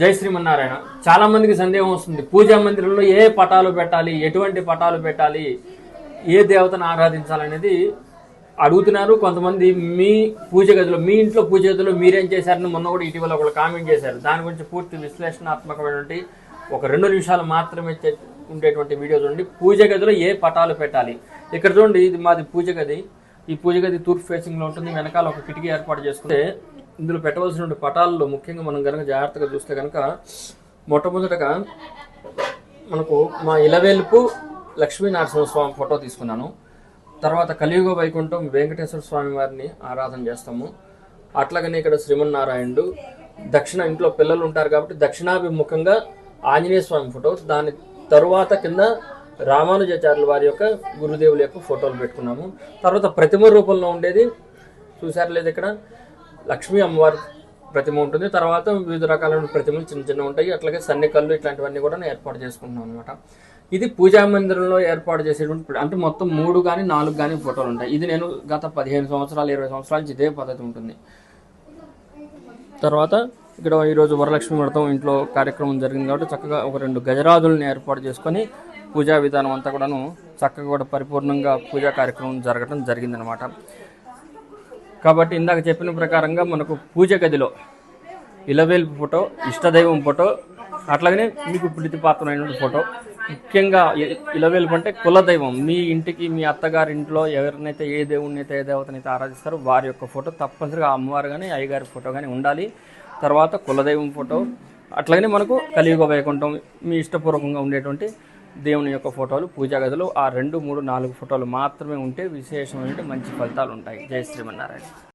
జై శ్రీమన్నారాయణ. చాలా మందికి సందేహం వస్తుంది. పూజా మందిరంలో ఏ పటాలు పెట్టాలి ఎటువంటి పటాలు పెట్టాలి ఏ దేవతను ఆరాధించాలనేది అడుగుతున్నారు. కొంతమంది మీ పూజ గదిలో మీ ఇంట్లో పూజ గదిలో మీరేం చేశారని మొన్న కూడా ఇటీవల ఒకళ్ళు కామెంట్ చేశారు. దాని గురించి పూర్తి విశ్లేషణాత్మకమైనటువంటి ఒక రెండు నిమిషాలు మాత్రమే ఉండేటువంటి వీడియో చూడండి. పూజ గదిలో ఏ పటాలు పెట్టాలి? ఇక్కడ చూడండి ఇది మాది పూజ గది. ఈ పూజ గది తూర్పు ఫేసింగ్లో ఉంటుంది. వెనకాల ఒక కిటికీ ఏర్పాటు చేసుకుంటే ఇందులో పెట్టవలసిన పటాల్లో ముఖ్యంగా మనం కనుక జాగ్రత్తగా చూస్తే కనుక మొట్టమొదటగా మనకు మా ఇలవేలుపు లక్ష్మీ నరసింహస్వామి ఫోటో తీసుకున్నాను. తర్వాత కలియుగ వైకుంఠం వెంకటేశ్వర స్వామి వారిని ఆరాధన చేస్తాము. అట్లాగనే ఇక్కడ శ్రీమన్నారాయణుడు దక్షిణ ఇంట్లో పిల్లలు ఉంటారు కాబట్టి దక్షిణాభిముఖంగా ఆంజనేయ స్వామి ఫోటో దాని తరువాత కింద రామానుజాచార్యుల వారి యొక్క గురుదేవుల యొక్క ఫోటోలు పెట్టుకున్నాము. తర్వాత ప్రతిమ రూపంలో ఉండేది చూసారు లేదు ఇక్కడ? లక్ష్మీ అమ్మవారి ప్రతిమ ఉంటుంది. తర్వాత వివిధ రకాలైన ప్రతిమలు చిన్న చిన్న ఉంటాయి. అట్లాగే సన్నికల్లు ఇట్లాంటివన్నీ కూడా ఏర్పాటు చేసుకుంటున్నాం అనమాట ఇది పూజా మందిరంలో ఏర్పాటు చేసేటువంటి అంటే మొత్తం మూడు కానీ నాలుగు కానీ ఫోటోలు ఉంటాయి. ఇది నేను గత పదిహేను సంవత్సరాలు ఇరవై సంవత్సరాల నుంచి ఇదే పద్ధతి ఉంటుంది. తర్వాత ఇక్కడ ఈరోజు వరలక్ష్మి వ్రతం ఇంట్లో కార్యక్రమం జరిగింది కాబట్టి చక్కగా ఒక రెండు గజరాజులను ఏర్పాటు చేసుకొని పూజా విధానం అంతా కూడాను చక్కగా కూడా పరిపూర్ణంగా పూజా కార్యక్రమం జరగడం జరిగిందనమాట కాబట్టి ఇందాక చెప్పిన ప్రకారంగా మనకు పూజ గదిలో ఇలవేల్పు ఫోటో ఇష్టదైవం ఫోటో అట్లాగనే మీకు ప్రీతిపాత్రమైనటువంటి ఫోటో. ముఖ్యంగా ఇలవేల్పు అంటే కులదైవం మీ ఇంటికి మీ అత్తగారి ఇంట్లో ఎవరినైతే ఏ దేవుడిని అయితే ఏ దేవతనైతే ఆరాధిస్తారో వారి యొక్క ఫోటో తప్పనిసరిగా ఆ అమ్మవారు కానీ అయ్యగారి ఫోటో కానీ ఉండాలి. తర్వాత కులదైవం ఫోటో. అట్లాగనే మనకు కలియుగ వైకుంఠం మీ ఇష్టపూర్వకంగా ఉండేటువంటి దేవుని యొక్క ఫోటోలు పూజా గదిలో ఆ రెండు మూడు నాలుగు ఫోటోలు మాత్రమే ఉంటే విశేషమైన మంచి ఫలితాలు ఉంటాయి. జై శ్రీమన్నారాయణ.